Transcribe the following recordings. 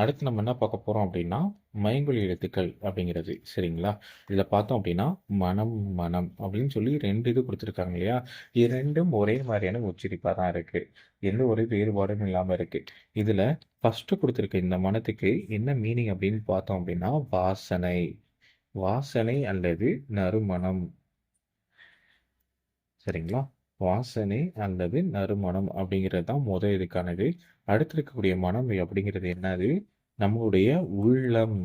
அடுத்து நம்ம என்ன பார்க்க போகிறோம் அப்படின்னா, மைங்கொலி எழுத்துக்கள் அப்படிங்கிறது. சரிங்களா? இதில் பார்த்தோம் அப்படின்னா, மனம், மனம் அப்படின்னு சொல்லி ரெண்டு இது கொடுத்துருக்காங்க இல்லையா? இது 2ம் ஒரே மாதிரியான உச்சரிப்பாக தான் இருக்குது எந்த ஒரு வேறுபாடும் இல்லாமல் இருக்குது இதில் ஃபஸ்ட்டு கொடுத்துருக்க இந்த மனத்துக்கு என்ன மீனிங் அப்படின்னு பார்த்தோம் அப்படின்னா, வாசனை. வாசனை அல்லது நறுமணம். சரிங்களா? வாசனை அல்லது நறுமணம் அப்படிங்கிறது தான் முதல் இதுக்கானது. அடுத்து இருக்கக்கூடிய மனம் அப்படிங்கிறது என்னது? நம்மளுடைய உள்ளம்.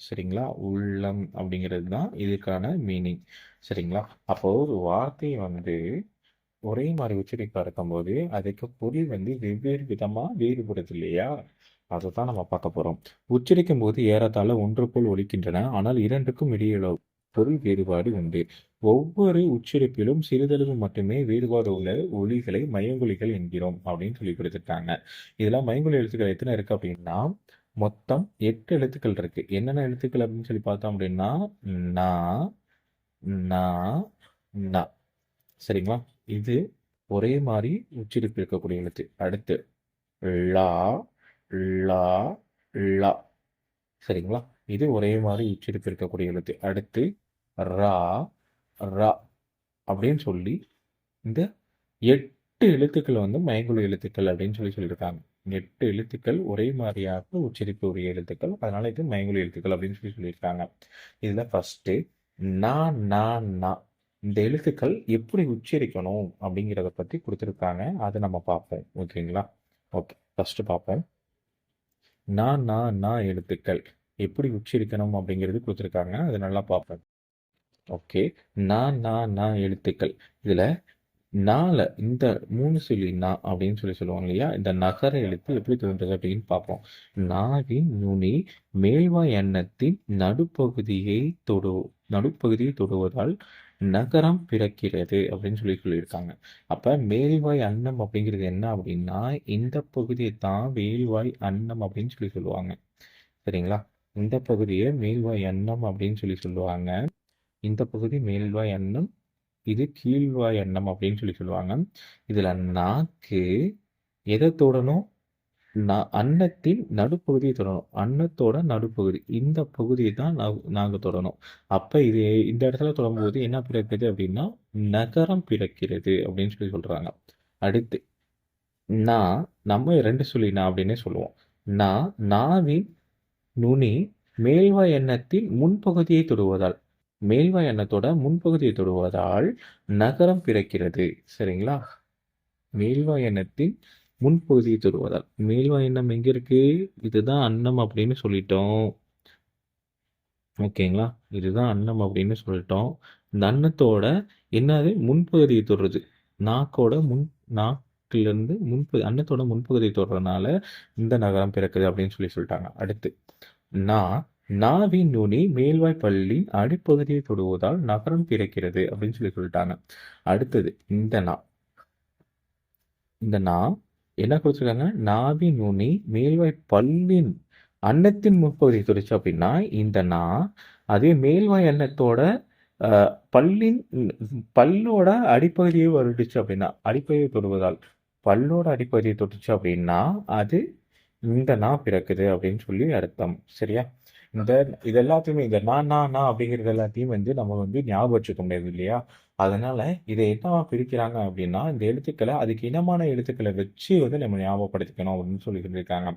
சரிங்களா? உள்ளம் அப்படிங்கிறது தான் இதுக்கான மீனிங். சரிங்களா? அப்போ ஒரு வார்த்தை வந்து ஒரே மாதிரி உச்சரிப்பா இருக்கும்போது, அதுக்கு பொருள் வந்து வெவ்வேறு விதமா வேறுபடுது இல்லையா? அதை தான் நம்ம பார்க்க போறோம். உச்சரிக்கும்போது ஏறத்தாழ ஒன்று போல் ஒழிக்கின்றன ஆனால் இரண்டுக்கும் இடையுள்ள பொருள் வேறுபாடு உண்டு. ஒவ்வொரு உச்சரிப்பிலும் சிறிதளவு மட்டுமே வேறுபாடு உள்ள ஒலிகளை மயங்கொலிகள் என்கிறோம் அப்படின்னு சொல்லிக் கொடுத்துருக்காங்க இதெல்லாம் மயங்கொலி எழுத்துக்கள் எத்தனை இருக்கு அப்படின்னா, மொத்தம் எட்டு எழுத்துக்கள் இருக்கு. என்னென்ன எழுத்துக்கள் அப்படின்னு சொல்லி பார்த்தோம் அப்படின்னா, ந, ந, சரிங்களா? இது ஒரே மாதிரி உச்சரிப்பு இருக்கக்கூடிய எழுத்து. அடுத்து லா லா லா சரிங்களா? இது ஒரே மாதிரி உச்சரிப்பு இருக்கக்கூடிய எழுத்து. அடுத்து ரா ரா அப்படின்னு சொல்லி இந்த எட்டு எழுத்துக்கள் வந்து மயங்குழு எழுத்துக்கள் அப்படின்னு சொல்லி சொல்லியிருக்காங்க. எட்டு எழுத்துக்கள் ஒரே மாதிரியாக உச்சரிப்பு உரிய எழுத்துக்கள். அதனால இது மயங்குழு எழுத்துக்கள் அப்படின்னு சொல்லி சொல்லியிருக்காங்க. இதில் ஃபஸ்ட்டு நா நா நா இந்த எழுத்துக்கள் எப்படி உச்சரிக்கணும் அப்படிங்கிறத பற்றி கொடுத்துருக்காங்க அதை நம்ம பார்ப்போம். ஓகேங்களா? ஓகே. ஃபர்ஸ்ட்டு பார்ப்போம். நான் நான் நான் எழுத்துக்கள் எப்படி உச்சரிக்கணும் அப்படிங்கிறது கொடுத்துருக்காங்க அது நல்லா பார்ப்பேன் ஓகே. நா நா நா எழுத்துக்கள். இதுல நால இந்த மூணு சொல்லி நா அப்படின்னு சொல்லி சொல்லுவாங்க இல்லையா? இந்த நகர எழுத்து எப்படி தோன்றது அப்படின்னு பார்ப்போம். நாவின் நுனி மேல்வாய் எண்ணத்தின் நடுப்பகுதியை தொடு நடுப்பகுதியை தொடுவதால் நகரம் பிறக்கிறது அப்படின்னு சொல்லி சொல்லியிருக்காங்க. அப்ப மேல்வாய் அன்னம் அப்படிங்கிறது என்ன அப்படின்னா, இந்த பகுதியை தான் மேல்வாய் அன்னம் அப்படின்னு சொல்லி சொல்லுவாங்க. சரிங்களா? இந்த பகுதியை மேல்வாய் அன்னம் அப்படின்னு சொல்லி சொல்லுவாங்க. இந்த பகுதி மேல்வாய் அன்னம். இது கீழ்வாய் அன்னம் அப்படின்னு சொல்லி சொல்லுவாங்க. இதில் நாக்கு எதை தொடணும்? அன்னத்தின் நடுப்பகுதியை தொடணும். அன்னத்தோட நடுப்பகுதி. இந்த பகுதியை தான் நாங்கள் நாங்க தொடணும். அப்ப இது இந்த இடத்துல தொடும்போது என்ன பிறக்குது அப்படின்னா, நகரம் பிறக்கிறது அப்படின்னு சொல்லி சொல்றாங்க. அடுத்து நான் நம்ம ரெண்டு சொல்லி நான் அப்படின்னே சொல்லுவோம். நான் நாவின் நுனி மேல்வாய் எண்ணத்தின் முன்பகுதியை தொடுவதால் மேல்வாய் அன்னத்தோட முன்பகுதியை தொடுவதால் நகரம் பிறக்கிறது. சரிங்களா? மேல்வாய் அன்னத்தின் முன்பகுதியை தொடுவதால். மேல்வாய் எண்ணம் எங்க இருக்கு? இதுதான் அன்னம் அப்படின்னு சொல்லிட்டோம். ஓகேங்களா? இதுதான் அன்னம் அப்படின்னு சொல்லிட்டோம். இந்த அன்னத்தோட என்னது? முன்பகுதியை தொடுறது. நாக்கோட முன் நாக்கிலிருந்து முன்பு அன்னத்தோட முன்பகுதியை தொடுறதுனால இந்த நகரம் பிறக்குது அப்படின்னு சொல்லி சொல்லிட்டாங்க. அடுத்து நான் நாவின் நுனி மேல்வாய் பல்லின் அடிப்பகுதியை தொடுவதால் நகரம் பிறக்கிறது அப்படின்னு சொல்லி சொல்லிட்டாங்க. அடுத்தது இந்த நா இந்த நா என்ன கொடுத்துருக்காங்க நாவின் நுனி மேல்வாய் பல்லின் அன்னத்தின் முற்பகுதியை தொடுச்சு அப்படின்னா, இந்த நா அதே மேல்வாய் அன்னத்தோட பல்லின் பல்லோட அடிப்பகுதியை வருடுச்சு அப்படின்னா, அடிப்பகுதியை தொடுவதால் பல்லோட அடிப்பகுதியை தொட்டுச்சு அப்படின்னா, அது இந்த நா பிறக்குது அப்படின்னு சொல்லி அர்த்தம். சரியா? இந்த இது எல்லாத்தையுமே இந்த நான் நான் அப்படிங்கிறது எல்லாத்தையும் வந்து நம்ம வந்து ஞாபகம் வச்சுக்க முடியாது இல்லையா? அதனால இதை என்னவா பிரிக்கிறாங்க அப்படின்னா, இந்த எழுத்துக்களை அதுக்கு இனமான எழுத்துக்களை வச்சு வந்து நம்ம ஞாபகப்படுத்திக்கணும் அப்படின்னு சொல்லி சொல்லியிருக்காங்க.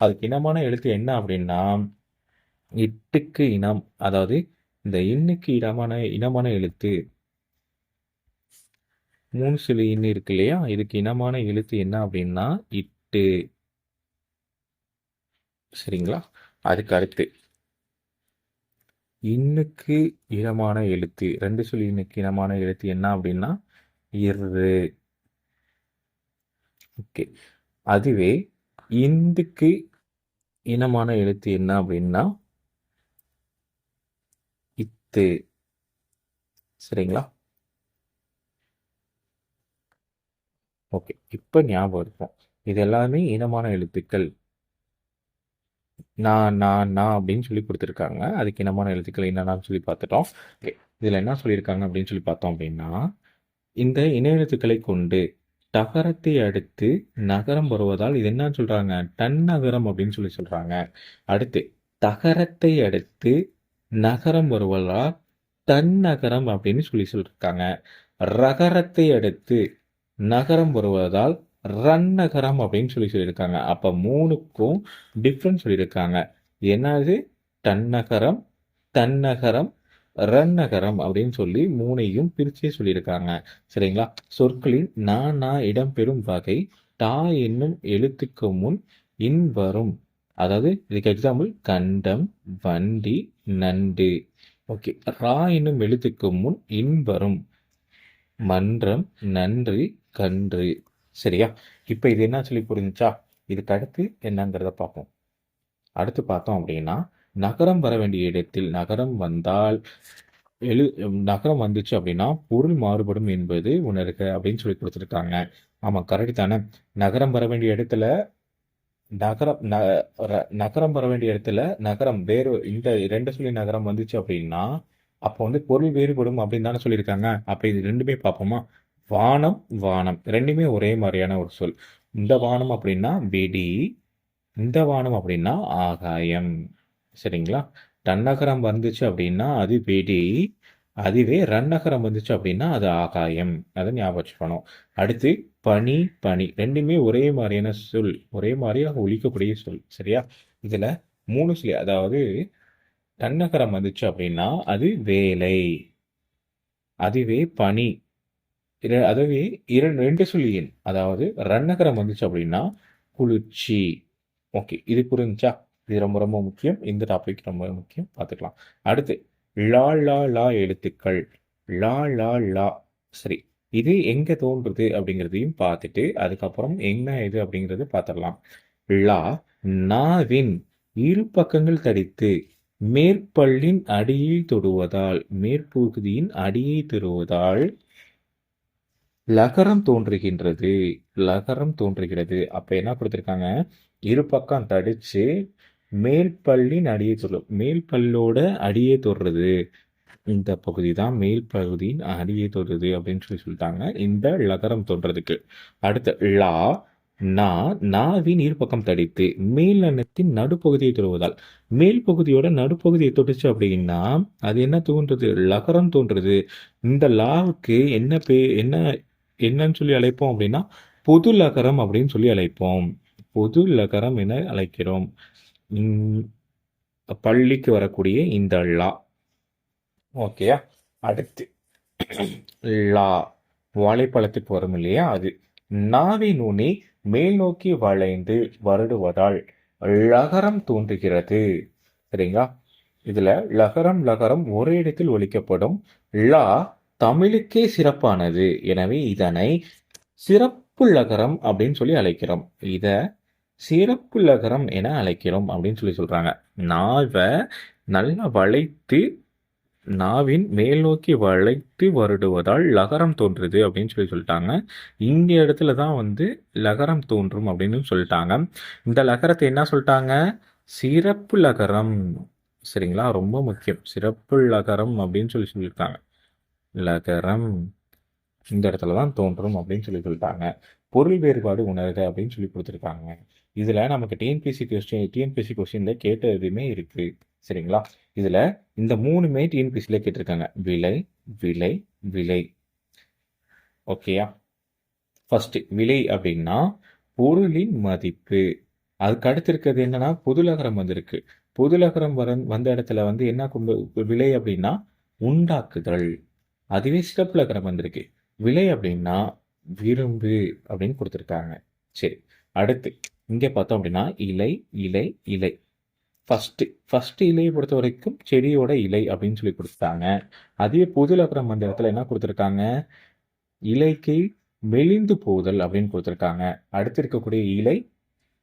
அதுக்கு இனமான எழுத்து என்ன அப்படின்னா, இட்டுக்கு இனம் அதாவது இந்த இன்னுக்கு இனமான இனமான எழுத்து 3 சுழி இன் இருக்கு இல்லையா? இதுக்கு இனமான எழுத்து என்ன அப்படின்னா, இட்டு. சரிங்களா? அதுக்கு அடுத்து இன்னுக்கு இனமான எழுத்து ரெண்டு சொல்லி இன்னுக்கு இனமான எழுத்து என்ன அப்படின்னா, இர்ரு. ஓகே. அதுவே இந்துக்கு இனமான எழுத்து என்ன அப்படின்னா இத்து. சரிங்களா? ஓகே. இப்போ ஞாபகம் இருக்கும். இது எல்லாமே இனமான எழுத்துக்கள். நான் நான் நான் அப்படின்னு சொல்லி கொடுத்துருக்காங்க அதுக்கு இனமான எழுத்துக்கள் என்னென்னு சொல்லி பார்த்துட்டோம். ஓகே. இதில் என்ன சொல்லியிருக்காங்க அப்படின்னு சொல்லி பார்த்தோம் அப்படின்னா, இந்த இன எழுத்துக்களை கொண்டு தகரத்தை அடுத்து நகரம் வருவதால் இது என்னன்னு டன் நகரம் அப்படின்னு சொல்லி சொல்கிறாங்க அடுத்து தகரத்தை அடுத்து நகரம் வருவதால் தன்னகரம் அப்படின்னு சொல்லி சொல்லியிருக்காங்க ரகரத்தை அடுத்து நகரம் வருவதால் ரன்னகரம் அப்படின்னு சொல்லி சொல்லியிருக்காங்க. அப்போ மூணுக்கும் டிஃப்ரெண்ட் சொல்லியிருக்காங்க. என்னது? தன்னகரம் தன்னகரம் ரன்னகரம் அப்படின்னு சொல்லி மூணையும் பிரிச்சே சொல்லியிருக்காங்க. சரிங்களா? சொற்களின் நான் நான் இடம்பெறும் வகை டா என்னும் எழுத்துக்கு முன் இன் வரும் அதாவது இதுக்கு எக்ஸாம்பிள் கண்டம் வண்டி நண்டு. ஓகே. ரா என்னும் எழுத்துக்கு முன் இன் வரும் மன்றம் நன்றி கன்று. சரியா? இப்போ இது என்ன சொல்லி புரிஞ்சுச்சா? இதுக்கு அடுத்து என்னங்கிறத பார்ப்போம். அடுத்து பார்த்தோம் அப்படின்னா நகரம் வர வேண்டிய இடத்தில் நகரம் வந்தால் எழு நகரம் வந்துச்சு அப்படின்னா பொருள் மாறுபடும் என்பது உணர்க அப்படின்னு சொல்லி கொடுத்துருக்காங்க. ஆமாம் கரெக்ட் தானே? நகரம் வர வேண்டிய இடத்துல நகரம் நகரம் வர வேண்டிய இடத்துல நகரம் வேறு இந்த ரெண்டு சொல்லி நகரம் வந்துச்சு அப்படின்னா அப்போ வந்து பொருள் வேறுபடும் அப்படின்னு தானே சொல்லியிருக்காங்க. அப்போ இது ரெண்டுமே பார்ப்போமா? வானம் வானம். ரெண்டுமே ஒரே மாதிரியான ஒரு சொல். இந்த வானம் அப்படின்னா வெடி இந்த வானம் அப்படின்னா ஆகாயம். சரிங்களா? தன்னகரம் வந்துச்சு அப்படின்னா அது வெடி அதுவே ரன்னகரம் வந்துச்சு அப்படின்னா அது ஆகாயம். அதை ஞாபகம் வச்சுக்கணும். அடுத்து பனி பனி. ரெண்டுமே ஒரே மாதிரியான சொல். ஒரே மாதிரியாக ஒழிக்கக்கூடிய சொல். சரியா? இதில் மூணு சொல்லி அதாவது தன்னகரம் வந்துச்சு அப்படின்னா அது வேலை. அதுவே பனி. அதாவது இரண்டு ரெண்டு சொல்லி எண் அதாவது ரன்னகரம் வந்துச்சு அப்படின்னா குளிர்ச்சி. ஓகே இது புரிஞ்சா இது ரொம்ப ரொம்ப முக்கியம். இந்த டாபிக் ரொம்ப முக்கியம். பார்த்துக்கலாம். அடுத்து லா லா லா எழுத்துக்கள். லா லா லா. சரி இது எங்க தோன்றுது அப்படிங்கிறதையும் பார்த்துட்டு அதுக்கப்புறம் என்ன இது அப்படிங்கிறது பார்த்துடலாம். லா நாவின் இரு பக்கங்கள் தடித்து மேற்பல்லின் அடியில் தொடுவதால் மேற்பகுதியின் அடியை தொடுவதால் லகரம் தோன்றுகின்றது லகரம் தோன்றுகிறது. அப்ப என்ன கொடுத்துருக்காங்க? இரு பக்கம் தடிச்சு மேல் பல்லின் அடியை தொடும் மேல் பல்லோட அடியை தொடுறது. இந்த பகுதி தான் மேல் பகுதியின் அடியை தொடுறது அப்படின்னு சொல்லி சொல்லிட்டாங்க. இந்த லகரம் தோன்றதுக்கு. அடுத்து லா நா நாவின் இருபக்கம் தடித்து மேல் அன்னத்தின் நடுப்பகுதியை தொடுவதால். மேல் பகுதியோட நடுப்பகுதியை தொட்டுச்சு அப்படின்னா அது என்ன தோன்றுது? லகரம் தோன்றுது. இந்த லாவுக்கு என்ன பே என்ன என்னன்னு சொல்லி அழைப்போம் அப்படின்னா பொது லகரம் அப்படின்னு சொல்லி அழைப்போம். பொது லகரம் என அழைக்கிறோம். பள்ளிக்கு வரக்கூடிய இந்த லா. ஓகேயா? அடுத்து லா. வாழைப்பழத்துக்கு வரும் இல்லையா? அது நாவி நுனி மேல் நோக்கி வளைந்து வருடுவதால் லகரம் தோன்றுகிறது. சரிங்களா? இதுல லகரம் லகரம் ஒரே இடத்தில் ஒழிக்கப்படும் லா தமிழுக்கே சிறப்பானது. எனவே இதனை சிறப்பு லகரம் அப்படின்னு சொல்லி அழைக்கிறோம். இத சிறப்பு லகரம் என அழைக்கிறோம் அப்படின்னு சொல்லி சொல்றாங்க. நாவை நல்லா வளைத்து நாவின் மேல் நோக்கி வளைத்து வருடுவதால் லகரம் தோன்றுது அப்படின்னு சொல்லி சொல்லிட்டாங்க. இந்த இடத்துல தான் வந்து லகரம் தோன்றும் அப்படின்னு சொல்லிட்டாங்க. இந்த லகரத்தை என்ன சொல்லிட்டாங்க? சிறப்பு லகரம். சரிங்களா? ரொம்ப முக்கியம். சிறப்பு லகரம் அப்படின்னு சொல்லி சொல்லியிருக்காங்க. லகரம் இந்த இடத்துல தான் தோன்றும் அப்படின்னு சொல்லி சொல்லிட்டாங்க. பொருள் வேறுபாடு உணருது அப்படின்னு சொல்லி கொடுத்துருக்காங்க. இதில் நமக்கு டிஎன்பிசி கொஸ்டின் டிஎன்பிசி கொஸ்டின்ல கேட்ட எதுவுமே இருக்குது சரிங்களா? இதில் இந்த மூணுமே டிஎன்பிசியில் கேட்டிருக்காங்க. விலை விலை விலை. ஓகேயா ஃபஸ்ட்டு விலை அப்படின்னா பொருளின் மதிப்பு. அதுக்கு அடுத்து இருக்கிறது என்னன்னா பொதுலகரம் வந்திருக்கு. பொதுலகரம் வர வந்த இடத்துல வந்து என்ன கொண்டு விலை அப்படின்னா உண்டாக்குதல். அதுவே சிறப்புலகரம் வந்திருக்கு. விலை அப்படின்னா விரும்பு அப்படின்னு கொடுத்துருக்காங்க. சரி அடுத்து இங்கே பார்த்தோம் அப்படின்னா இலை இலை இலை. ஃபஸ்ட்டு ஃபஸ்ட்டு இலையை பொறுத்த வரைக்கும் செடியோட இலை அப்படின்னு சொல்லி கொடுத்தாங்க. அதே பொதுலகரம் வந்த இடத்துல என்ன கொடுத்துருக்காங்க? இலைக்கு மெலிந்து போதல் அப்படின்னு கொடுத்துருக்காங்க. அடுத்து இருக்கக்கூடிய இலை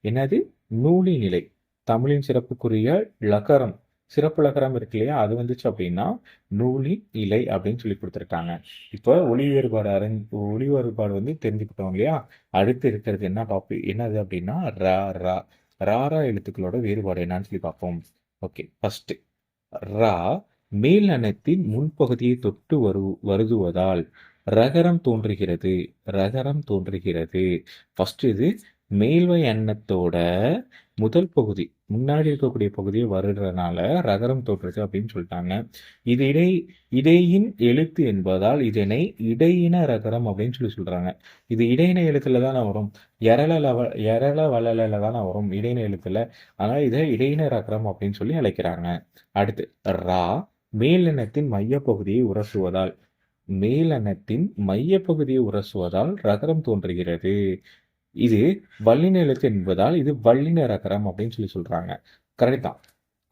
என்னது? நூலின் இலை. தமிழின் சிறப்புக்குரிய லகரம். சிறப்புலகரம் இருக்கு இல்லையா? அது வந்துச்சு அப்படின்னா நூலின் இலை அப்படின்னு சொல்லி கொடுத்துருக்காங்க. இப்போ ஒளி வேறுபாடு அறிஞ் ஒளி வேறுபாடு வந்து தெரிஞ்சுக்கிட்டோம் இல்லையா? அடுத்து இருக்கிறது என்ன டாபிக் என்னது அப்படின்னா ரா ரா. ராரா எழுத்துக்களோட வேறுபாடு என்னன்னு சொல்லி பார்ப்போம். ஓகே ஃபர்ஸ்ட் ரா மேல் அனத்தின் முன்பகுதியை தொட்டு வரு வருதுவதால் ரகரம் தோன்றுகிறது ரகரம் தோன்றுகிறது. ஃபர்ஸ்ட் இது மேல்வை அன்னத்தோட முதல் பகுதி. முன்னாடி இருக்கக்கூடிய பகுதியை வருடுறதுனால ரகரம் தோன்றுது அப்படின்னு சொல்லிட்டாங்க. இது இடை இடையின் எழுத்து என்பதால் இதனை இடையின ரகரம் அப்படின்னு சொல்லி சொல்றாங்க. இது இடையின எழுத்துல தானே வரும். எரள லவ எரள வளல தானே வரும் இடையின எழுத்துல. அதனால இதை இடையின ரகரம் அப்படின்னு சொல்லி அழைக்கிறாங்க. அடுத்து ரா மேலெண்ணத்தின் மையப்பகுதியை உரசுவதால். மேலெண்ணத்தின் மையப்பகுதியை உரசுவதால் ரகரம் தோன்றுகிறது. இது வல்லின எழுத்து என்பதால் இது வல்லின ரகரம் அப்படின்னு சொல்லி சொல்றாங்க. கரெக்ட் தான்.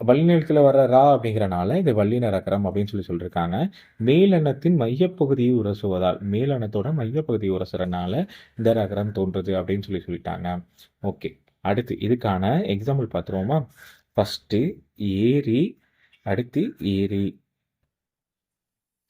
வல்லின எழுத்துல வர ரா அப்படிங்கிறனால இது வல்லின ரகரம் அப்படின்னு சொல்லி சொல்லியிருக்காங்க மேலெண்ணத்தின் மையப்பகுதியை உரசுவதால் மேலெண்ணத்தோட மையப்பகுதியை உரசுறனால இந்த ரகரம் தோன்றுது அப்படின்னு சொல்லி சொல்லிட்டாங்க. ஓகே அடுத்து இதுக்கான எக்ஸாம்பிள் பார்த்துருவோமா? ஃபஸ்ட்டு ஏரி அடுத்து ஏரி.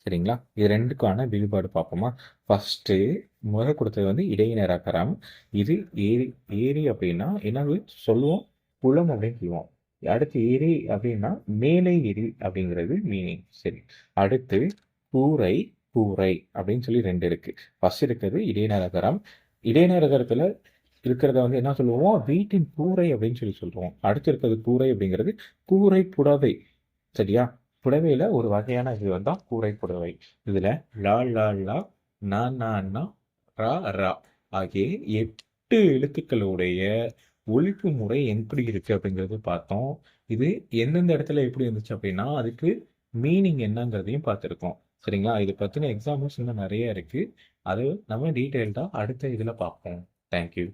சரிங்களா? இது ரெண்டுக்கான வேறுபாடு பார்ப்போமா? ஃபஸ்ட்டு முறை கொடுத்தது வந்து இடையினர் ரகரம் இது ஏரி ஏரி அப்படின்னா என்னது சொல்லுவோம் குளம் அப்படின்னு சொல்லுவோம். அடுத்து ஏரி அப்படின்னா மேலை ஏரி அப்படிங்கிறது மீனிங் சரி. அடுத்து கூரை கூரை அப்படின்னு சொல்லி ரெண்டு இருக்கு. ஃபர்ஸ்ட் இருக்கிறது இடைநரகரம் இடைநரகரத்தில் இருக்கிறத வந்து என்ன சொல்லுவோம்? வீட்டின் கூரை அப்படின்னு சொல்லி சொல்லுவோம். அடுத்து இருக்கிறது கூரை அப்படிங்கிறது கூரை புடவை. சரியா? புடவையில ஒரு வகையான இது வந்தா கூரை புடவை. இதுல லா லா லா நான் நா ரா ரா. ஆகிய எட்டு எழுத்துக்களுடைய ஒழிப்பு முறை எப்படி இருக்கு அப்படிங்கிறது பார்த்தோம். இது எந்தெந்த இடத்துல எப்படி இருந்துச்சு அப்படின்னா அதுக்கு மீனிங் என்னங்கிறதையும் பார்த்துருக்கோம். சரிங்களா? இது பற்றின எக்ஸாம்பிள்ஸ் இன்னும் நிறைய இருக்கு. அது நம்ம டீட்டெயில்டாக அடுத்த இதில் பார்ப்போம். தேங்க்யூ